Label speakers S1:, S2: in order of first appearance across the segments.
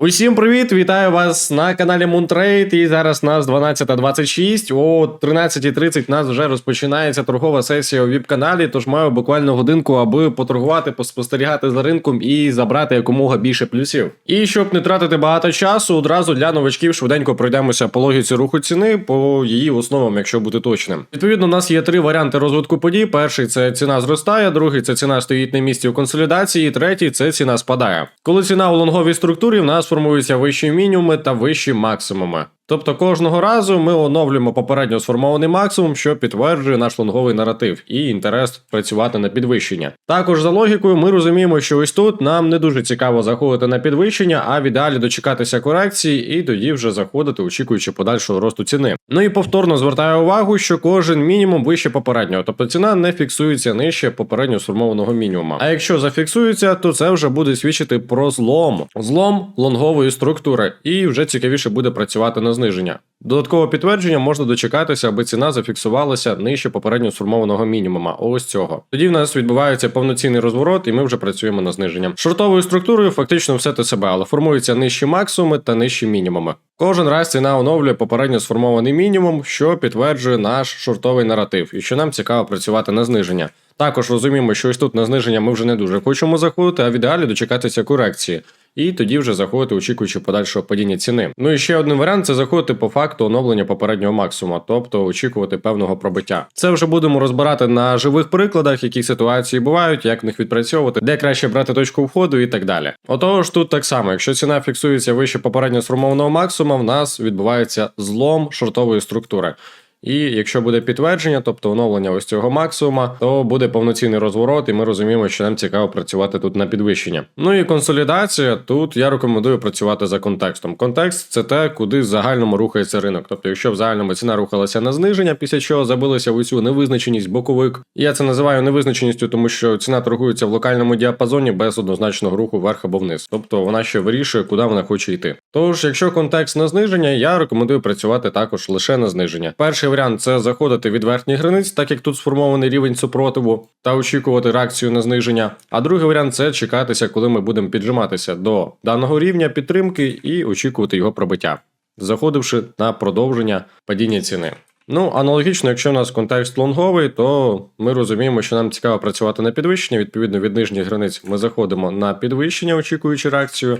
S1: Усім привіт! Вітаю вас на каналі Moontrade. І зараз нас 12.26. О 13.30 нас вже розпочинається торгова сесія у віп-каналі. Тож маю буквально годинку, аби поторгувати, поспостерігати за ринком і забрати якомога більше плюсів. І щоб не тратити багато часу, одразу для новачків швиденько пройдемося по логіці руху ціни, по її основам, якщо бути точним. Відповідно, у нас є три варіанти розвитку подій. Перший це ціна зростає, другий це ціна стоїть на місці у консолідації, третій це ціна спадає. Коли ціна у лонговій структурі, в нас формуються вищі мінімуми та вищі максимуми. Тобто кожного разу ми оновлюємо попередньо сформований максимум, що підтверджує наш лонговий наратив і інтерес працювати на підвищення. Також за логікою ми розуміємо, що ось тут нам не дуже цікаво заходити на підвищення, а в ідеалі дочекатися корекції і тоді вже заходити, очікуючи подальшого росту ціни. Ну і повторно звертаю увагу, що кожен мінімум вище попереднього, тобто ціна не фіксується нижче попередньо сформованого мінімума. А якщо зафіксується, то це вже буде свідчити про злом, злом лонгової структури, і вже цікавіше буде працювати на зниження. Додаткове підтвердження можна дочекатися, аби ціна зафіксувалася нижче попередньо сформованого мінімума. Ось цього. Тоді в нас відбувається повноцінний розворот, і ми вже працюємо на зниження. Шортовою структурою фактично все те себе, але формуються нижчі максимуми та нижчі мінімуми. Кожен раз ціна оновлює попередньо сформований мінімум, що підтверджує наш шортовий наратив, і що нам цікаво працювати на зниження. Також розуміємо, що ось тут на зниження ми вже не дуже хочемо заходити, а в ідеалі дочекатися корекції. І тоді вже заходити, очікуючи подальшого падіння ціни. Ну і ще один варіант це заходити по факту оновлення попереднього максимуму, тобто очікувати певного пробиття. Це вже будемо розбирати на живих прикладах, які ситуації бувають, як в них відпрацьовувати, де краще брати точку входу і так далі. Отож, тут так само, якщо ціна фіксується вище попередньо сформованого максимума, в нас відбувається злом шортової структури. І якщо буде підтвердження, тобто оновлення ось цього максимума, то буде повноцінний розворот, і ми розуміємо, що нам цікаво працювати тут на підвищення. Ну і консолідація. Тут я рекомендую працювати за контекстом. Контекст це те, куди в загальному рухається ринок. Тобто, якщо в загальному ціна рухалася на зниження, після чого забилася в цю невизначеність боковик. Я це називаю невизначеністю, тому що ціна торгується в локальному діапазоні без однозначного руху вверх або вниз. Тобто вона ще вирішує, куди вона хоче йти. Тож, якщо контекст на зниження, я рекомендую працювати також лише на зниження. Перший варіант це заходити від верхніх границь, так як тут сформований рівень супротиву, та очікувати реакцію на зниження. А другий варіант це чекатися, коли ми будемо піджиматися до даного рівня підтримки і очікувати його пробиття, заходивши на продовження падіння ціни. Ну, аналогічно, якщо у нас контекст лонговий, то ми розуміємо, що нам цікаво працювати на підвищення. Відповідно, від нижніх границь ми заходимо на підвищення, очікуючи реакцію.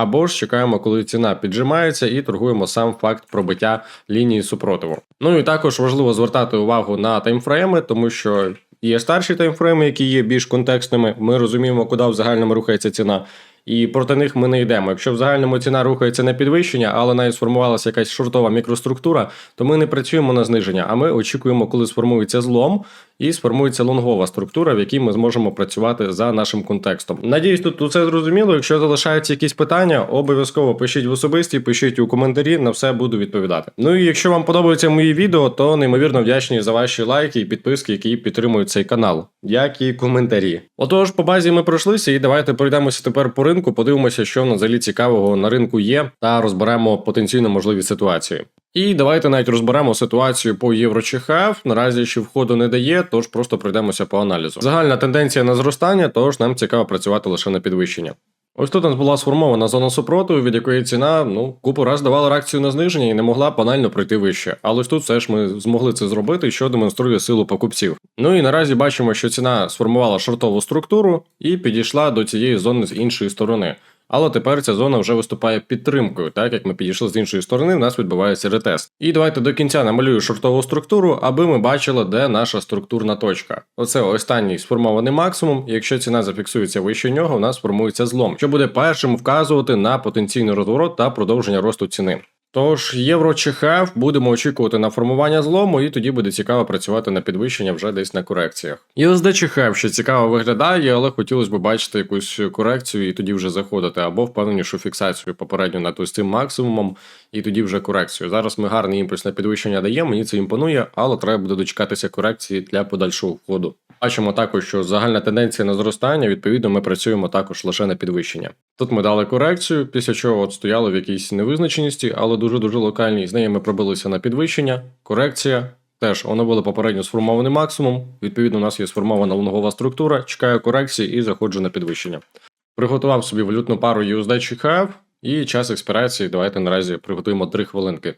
S1: Або ж чекаємо, коли ціна піджимається, і торгуємо сам факт пробиття лінії супротиву. Ну і також важливо звертати увагу на таймфрейми, тому що є старші таймфрейми, які є більш контекстними. Ми розуміємо, куди в загальному рухається ціна. І проти них ми не йдемо. Якщо в загальному ціна рухається на підвищення, але навіть сформувалася якась шортова мікроструктура, то ми не працюємо на зниження, а ми очікуємо, коли сформується злом і сформується лонгова структура, в якій ми зможемо працювати за нашим контекстом. Надіюсь, тут усе зрозуміло. Якщо залишаються якісь питання, обов'язково пишіть в особисті, пишіть у коментарі, на все буду відповідати. Ну і якщо вам подобаються мої відео, то неймовірно вдячні за ваші лайки і підписки, які підтримують цей канал, як і коментарі. Отож, по базі ми пройшлися, і давайте пройдемося тепер по ринку, подивимося, що взагалі цікавого на ринку є, та розберемо потенційно можливі ситуації. І давайте навіть розберемо ситуацію по євро-ЧХФ. Наразі ще входу не дає, тож просто пройдемося по аналізу. Загальна тенденція на зростання, тож нам цікаво працювати лише на підвищення. Ось тут нас була сформована зона супротиву, від якої ціна ну купу раз давала реакцію на зниження і не могла банально пройти вище. Але ось тут все ж ми змогли це зробити, що демонструє силу покупців. Ну і наразі бачимо, що ціна сформувала шортову структуру і підійшла до цієї зони з іншої сторони. Але тепер ця зона вже виступає підтримкою, так як ми підійшли з іншої сторони, в нас відбувається ретест. І давайте до кінця намалюю шортову структуру, аби ми бачили, де наша структурна точка. Оце останній сформований максимум. Якщо ціна зафіксується вище нього, у нас формується злом, що буде першим вказувати на потенційний розворот та продовження росту ціни. Тож євро будемо очікувати на формування злому, і тоді буде цікаво працювати на підвищення вже десь на корекціях. Чи хеф ще цікаво виглядає, але хотілося б бачити якусь корекцію і тоді вже заходити, або впевненішу фіксацію попередньо над ось цим максимумом, і тоді вже корекцію. Зараз ми гарний імпульс на підвищення даємо, мені це імпонує, але треба буде дочекатися корекції для подальшого входу. Бачимо також, що загальна тенденція на зростання, відповідно, ми працюємо також лише на підвищення. Тут ми дали корекцію, після чого от стояли в якійсь невизначеності, але дуже-дуже локальній. З неї ми пробилися на підвищення, корекція. Теж оновили попередньо сформований максимум. Відповідно, у нас є сформована лонгова структура, чекаю корекції і заходжу на підвищення. Приготував собі валютну пару USD HF. І час експірації давайте наразі приготуємо 3 хвилинки.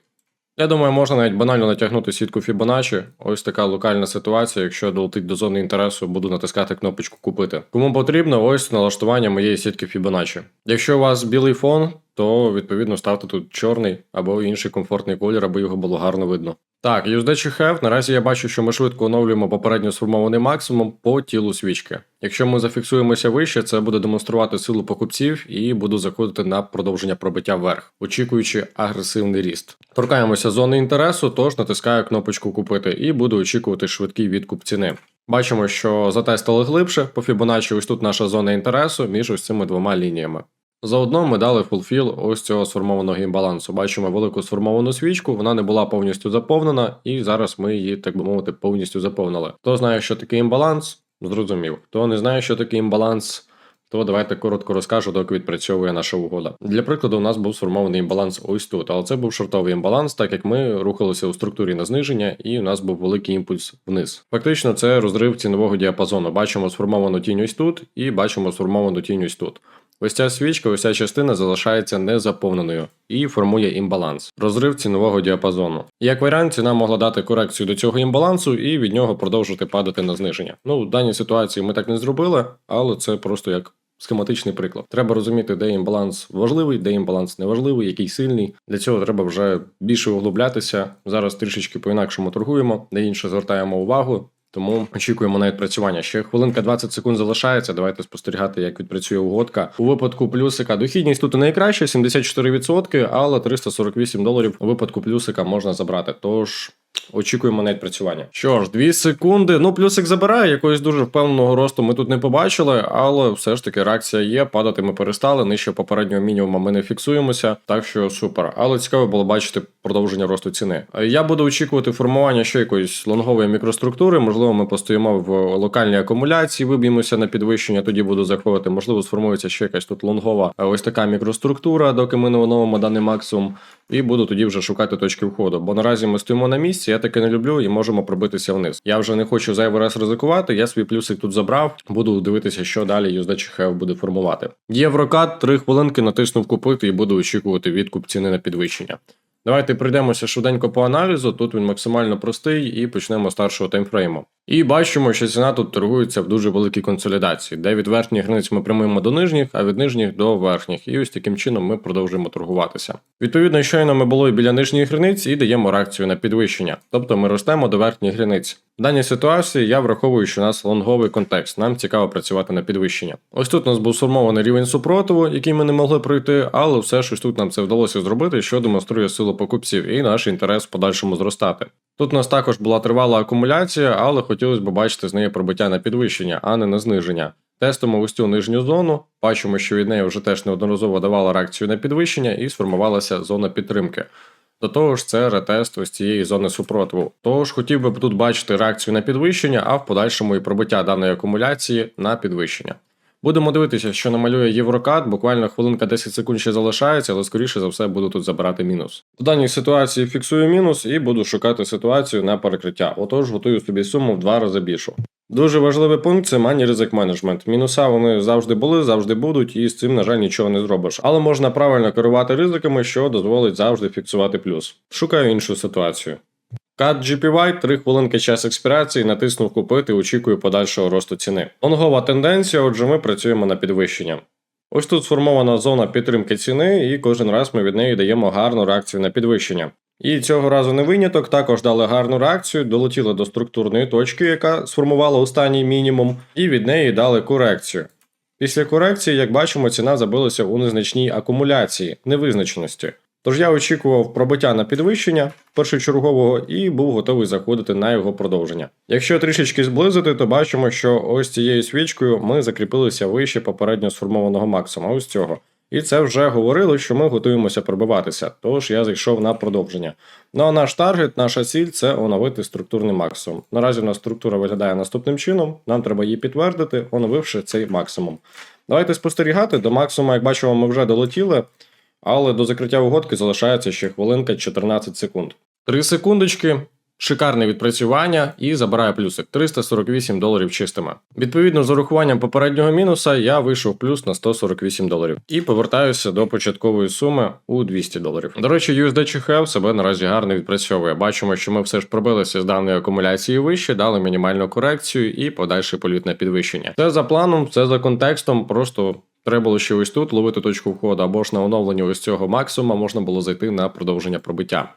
S1: Я думаю, можна навіть банально натягнути сітку Fibonacci. Ось така локальна ситуація. Якщо долетить до зони інтересу, буду натискати кнопочку купити. Кому потрібно, ось налаштування моєї сітки Fibonacci. Якщо у вас білий фон, то відповідно ставте тут чорний або інший комфортний колір, аби його було гарно видно. Так, USDC Have, наразі я бачу, що ми швидко оновлюємо попередньо сформований максимум по тілу свічки. Якщо ми зафіксуємося вище, це буде демонструвати силу покупців і буду заходити на продовження пробиття вверх, очікуючи агресивний ріст. Торкаємося зони інтересу, тож натискаю кнопочку купити і буду очікувати швидкий відкуп ціни. Бачимо, що затестили глибше, по Fibonacci ось тут наша зона інтересу між ось цими двома лініями. Заодно ми дали фулфіл ось цього сформованого імбалансу. Бачимо велику сформовану свічку, вона не була повністю заповнена, і зараз ми її, так би мовити, повністю заповнили. Хто знає, що таке імбаланс, зрозумів. Хто не знає, що таке імбаланс, то давайте коротко розкажу, доки відпрацьовує наша угода. Для прикладу, у нас був сформований імбаланс ось тут, але це був шортовий імбаланс, так як ми рухалися у структурі на зниження, і у нас був великий імпульс вниз. Фактично, це розрив цінового діапазону. Бачимо сформовану тінь ось тут, і бачимо сформовану тінь ось тут. Ось ця свічка, ось ця частина залишається незаповненою і формує імбаланс, розрив цінового діапазону. Як варіант, ціна могла дати корекцію до цього імбалансу і від нього продовжити падати на зниження. Ну, в даній ситуації ми так не зробили, але це просто як. Схематичний приклад. Треба розуміти, де імбаланс важливий, де імбаланс неважливий, який сильний. Для цього треба вже більше углублятися. Зараз трішечки по-інакшому торгуємо, на інше звертаємо увагу. Тому очікуємо на відпрацювання. Ще хвилинка 20 секунд залишається. Давайте спостерігати, як відпрацює угодка. У випадку плюсика дохідність тут найкраща 74%, але 348 доларів у випадку плюсика можна забрати. Тож. Очікуємо на відпрацювання. Що ж, 2 секунди. Ну, плюсик забирає, якогось дуже впевненого росту ми тут не побачили, але все ж таки реакція є. Падати ми перестали. Нижче попереднього мінімуму ми не фіксуємося, так що супер. Але цікаво було бачити продовження росту ціни. Я буду очікувати формування ще якоїсь лонгової мікроструктури. Можливо, ми постоїмо в локальній акумуляції, виб'ємося на підвищення. Тоді буду заходити. Можливо, сформується ще якась тут лонгова е, ось така мікроструктура, доки ми не оновимо даний максимум. І буду тоді вже шукати точки входу. Бо наразі ми стоїмо на місці, я таке не люблю і можемо пробитися вниз. Я вже не хочу зайвий раз ризикувати. Я свій плюсик тут забрав. Буду дивитися, що далі юздачі хев буде формувати. Єврокат, 3 хвилинки натиснув купити і буду очікувати відкуп ціни на підвищення. Давайте пройдемося швиденько по аналізу. Тут він максимально простий, і почнемо з старшого таймфрейму. І бачимо, що ціна тут торгується в дуже великій консолідації, де від верхніх границь ми прямуємо до нижніх, а від нижніх до верхніх. І ось таким чином ми продовжуємо торгуватися. Відповідно, щойно ми були біля нижніх границь і даємо реакцію на підвищення, тобто ми ростемо до верхніх границь. В даній ситуації я враховую, що у нас лонговий контекст, нам цікаво працювати на підвищення. Ось тут у нас був сформований рівень супротиву, який ми не могли пройти, але все ж ось тут нам це вдалося зробити, що демонструє силу покупців і наш інтерес в подальшому зростати. Тут у нас також була тривала акумуляція, але хотілося б бачити з неї пробиття на підвищення, а не на зниження. Тестимо ось цю нижню зону, бачимо, що від неї вже теж неодноразово давала реакцію на підвищення і сформувалася зона підтримки. До того ж, це ретест ось цієї зони супротиву. Тож хотів би тут бачити реакцію на підвищення, а в подальшому і пробиття даної акумуляції на підвищення. Будемо дивитися, що намалює Єврокат, буквально хвилинка 10 секунд ще залишається, але скоріше за все буду тут забирати мінус. В даній ситуації фіксую мінус і буду шукати ситуацію на перекриття. Отож, готую собі суму в два рази більшу. Дуже важливий пункт це мані ризик менеджмент. Мінуса вони завжди були, завжди будуть, і з цим, на жаль, нічого не зробиш. Але можна правильно керувати ризиками, що дозволить завжди фіксувати плюс. Шукаю іншу ситуацію. Кат GPY, 3 хвилинки час експірації, натиснув купити, очікую подальшого росту ціни. Лонгова тенденція, отже, ми працюємо на підвищення. Ось тут сформована зона підтримки ціни, і кожен раз ми від неї даємо гарну реакцію на підвищення. І цього разу не виняток, також дали гарну реакцію, долетіли до структурної точки, яка сформувала останній мінімум, і від неї дали корекцію. Після корекції, як бачимо, ціна забилася у незначній акумуляції невизначеності. Тож я очікував пробиття на підвищення першочергового і був готовий заходити на його продовження. Якщо трішечки зблизити, то бачимо, що ось цією свічкою ми закріпилися вище попередньо сформованого максимуму, ось цього. І це вже говорило, що ми готуємося пробиватися, тож я зайшов на продовження. Ну а наш таргет, наша ціль це оновити структурний максимум. Наразі у нас структура виглядає наступним чином, нам треба її підтвердити, оновивши цей максимум. Давайте спостерігати, до максимуму, як бачимо, ми вже долетіли, але до закриття угодки залишається ще хвилинка 14 секунд. 3 секундочки. Шикарне відпрацювання і забираю плюсик 348 доларів чистими. Відповідно, з урахуванням попереднього мінуса я вийшов плюс на 148 доларів і повертаюся до початкової суми у 200 доларів. До речі, USD себе наразі гарно відпрацьовує. Бачимо, що ми все ж пробилися з даної акумуляції вище, дали мінімальну корекцію і подальший політ на підвищення. Це за планом, це за контекстом, просто. Треба було ще ось тут ловити точку входу або ж на оновлення ось цього максимума можна було зайти на продовження пробиття.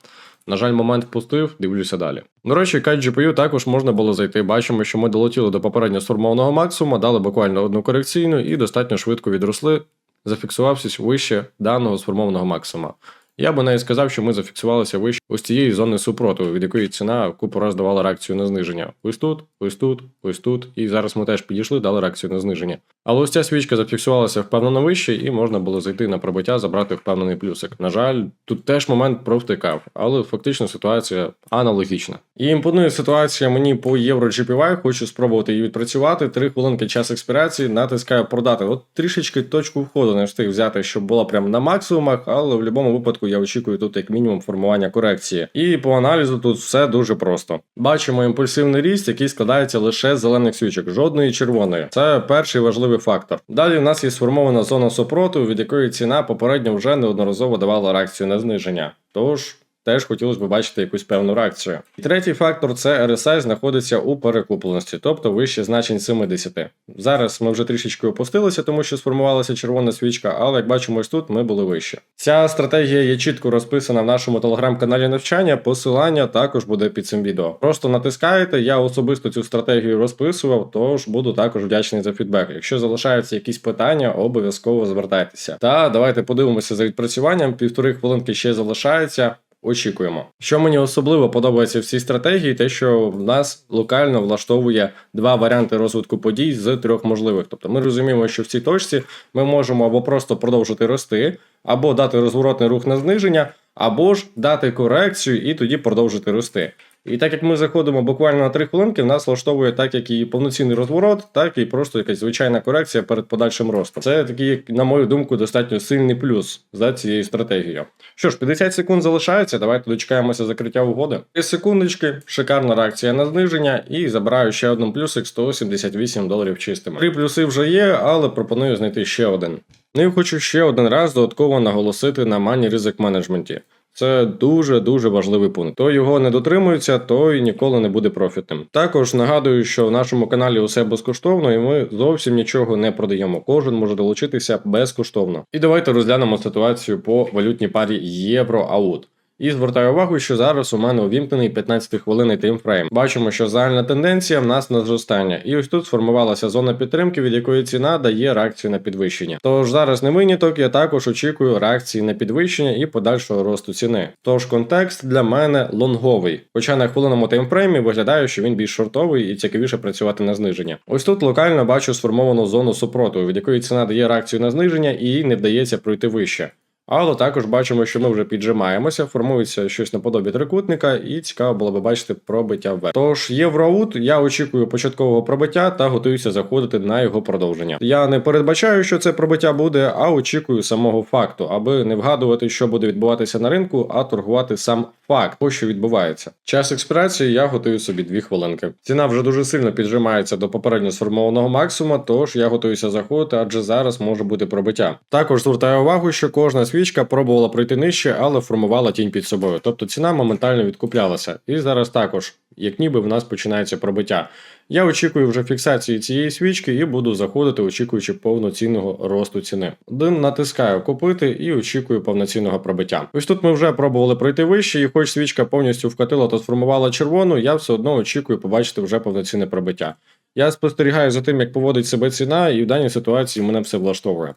S1: На жаль, момент впустив, дивлюся далі. До речі, кайт GPU також можна було зайти. Бачимо, що ми долетіли до попередньо сформованого максимуму, дали буквально одну корекційну і достатньо швидко відросли, зафіксувавшись вище даного сформованого максимума. Я би навіть сказав, що ми зафіксувалися вище ось цієї зони супротиву, від якої ціна купу раз давала реакцію на зниження. Ось тут, ось тут, ось тут. І зараз ми теж підійшли, дали реакцію на зниження. Але ось ця свічка зафіксувалася впевнено вище, і можна було зайти на пробиття, забрати впевнений плюсик. На жаль, тут теж момент провтикав, але фактично ситуація аналогічна. І імпонує ситуація мені по євро GPY, хочу спробувати її відпрацювати. Три хвилинки час експірації, натискаю продати. От трішечки точку входу не встиг взяти, щоб була прямо на максимумах, але в будь-якому випадку я очікую тут як мінімум формування корекції. І по аналізу тут все дуже просто. Бачимо імпульсивний ріст, який складається лише з зелених свічок, жодної червоної. Це перший важливий фактор. Далі в нас є сформована зона супротиву, від якої ціна попередньо вже неодноразово давала реакцію на зниження. Тож. Теж хотілося б бачити якусь певну реакцію. І третій фактор це RSI знаходиться у перекупленості, тобто вище значень 70. Зараз ми вже трішечки опустилися, тому що сформувалася червона свічка, але як бачимо, ось тут ми були вище. Ця стратегія є чітко розписана в нашому телеграм-каналі навчання. Посилання також буде під цим відео. Просто натискаєте, я особисто цю стратегію розписував, тож буду також вдячний за фідбек. Якщо залишаються якісь питання, обов'язково звертайтеся. Та давайте подивимося за відпрацюванням. Півтори хвилинки ще залишається. Очікуємо. Що мені особливо подобається в цій стратегії, те, що в нас локально влаштовує два варіанти розвитку подій з трьох можливих. Тобто ми розуміємо, що в цій точці ми можемо або просто продовжити рости, або дати розворотний рух на зниження, або ж дати корекцію і тоді продовжити рости. І так як ми заходимо буквально на 3 хвилинки, в нас влаштовує так як і повноцінний розворот, так і просто якась звичайна корекція перед подальшим ростом. Це такий, на мою думку, достатньо сильний плюс за цією стратегією. Що ж, 50 секунд залишається. Давайте дочекаємося закриття угоди. 3 секундочки, шикарна реакція на зниження, і забираю ще один плюсик 178 доларів чистими. Три плюси вже є, але пропоную знайти ще один. Ну і хочу ще один раз додатково наголосити на мані ризик менеджменті. Це дуже дуже важливий пункт. Хто його не дотримується, той ніколи не буде профітним. Також нагадую, що в нашому каналі усе безкоштовно, і ми зовсім нічого не продаємо. Кожен може долучитися безкоштовно. І давайте розглянемо ситуацію по валютній парі євро-аут. І звертаю увагу, що зараз у мене увімкнений 15-хвилинний таймфрейм. Бачимо, що загальна тенденція в нас на зростання, і ось тут сформувалася зона підтримки, від якої ціна дає реакцію на підвищення. Тож зараз не виняток, я також очікую реакції на підвищення і подальшого росту ціни. Тож контекст для мене лонговий. Хоча на хвилинному таймфреймі виглядає, що він більш шортовий і цікавіше працювати на зниження. Ось тут локально бачу сформовану зону супротиву, від якої ціна дає реакцію на зниження і їй не вдається пройти вище. Але також бачимо, що ми вже піджимаємося, формується щось наподобі трикутника, і цікаво було би бачити пробиття вверх. Тож євроут, я очікую початкового пробиття та готуюся заходити на його продовження. Я не передбачаю, що це пробиття буде, а очікую самого факту, аби не вгадувати, що буде відбуватися на ринку, а торгувати сам факт, то що відбувається. Час експірації я готую собі 2 хвилинки. Ціна вже дуже сильно піджимається до попередньо сформованого максимума, тож я готуюся заходити, адже зараз може бути пробиття. Також звертаю увагу, що кожна свічка пробувала пройти нижче, але формувала тінь під собою. Тобто ціна моментально відкуплялася. І зараз також, як ніби в нас починається пробиття. Я очікую вже фіксації цієї свічки і буду заходити, очікуючи повноцінного росту ціни. Один натискаю купити і очікую повноцінного пробиття. Ось тут ми вже пробували пройти вище, і хоч свічка повністю вкатила та сформувала червону, я все одно очікую побачити вже повноцінне пробиття. Я спостерігаю за тим, як поводить себе ціна, і в даній ситуації мене все влаштовує.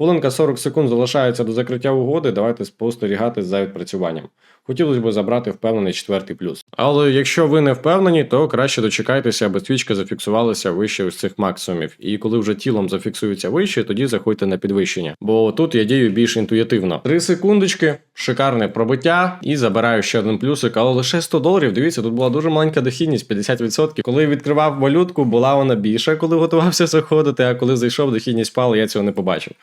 S1: Хвилинка 40 секунд залишається до закриття угоди. Давайте спостерігати за відпрацюванням. Хотілося б забрати впевнений четвертий плюс. Але якщо ви не впевнені, то краще дочекайтеся, аби свічка зафіксувалася вище ось цих максимумів. І коли вже тілом зафіксується вище, тоді заходьте на підвищення. Бо тут я дію більш інтуїтивно. Три секундочки, шикарне пробиття, і забираю ще один плюсик, але лише 100 доларів. Дивіться, тут була дуже маленька дохідність, 50%. Коли відкривав валютку, була вона більша, коли готувався заходити. А коли зайшов, дохідність впала, я цього не побачив.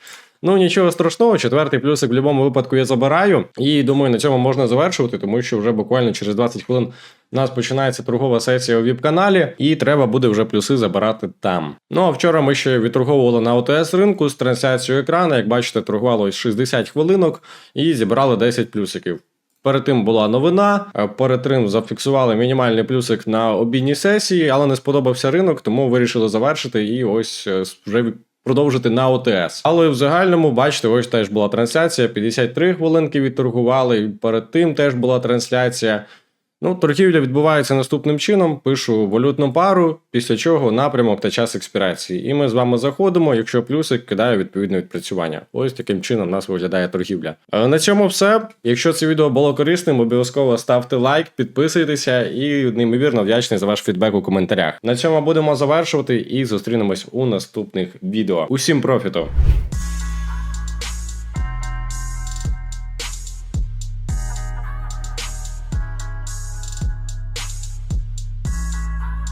S1: Ну нічого страшного, четвертий плюсик в будь-якому випадку я забираю. І думаю, на цьому можна завершувати, тому що вже буквально через 20 хвилин у нас починається торгова сесія у віп-каналі, і треба буде вже плюси забирати там. Ну а вчора ми ще відторговували на ОТС ринку з трансляцією екрану. Як бачите, торгувало 60 хвилинок і зібрали 10 плюсиків. Перед тим була новина. е, Перед тим зафіксували мінімальний плюсик на обідній сесії, але не сподобався ринок, тому вирішили завершити і ось е, вже продовжити на ОТС. Але в загальному, бачите, ось теж була трансляція. 53 хвилинки відторгували. Перед тим теж була трансляція. Ну, торгівля відбувається наступним чином: пишу валютну пару, після чого напрямок та час експірації. І ми з вами заходимо. Якщо плюсик, кидаю відповідне відпрацювання. Ось таким чином у нас виглядає торгівля. Е, На цьому все. Якщо це відео було корисним, обов'язково ставте лайк, підписуйтеся і неймовірно вдячний за ваш фідбек у коментарях. На цьому будемо завершувати і зустрінемось у наступних відео. Усім профіту!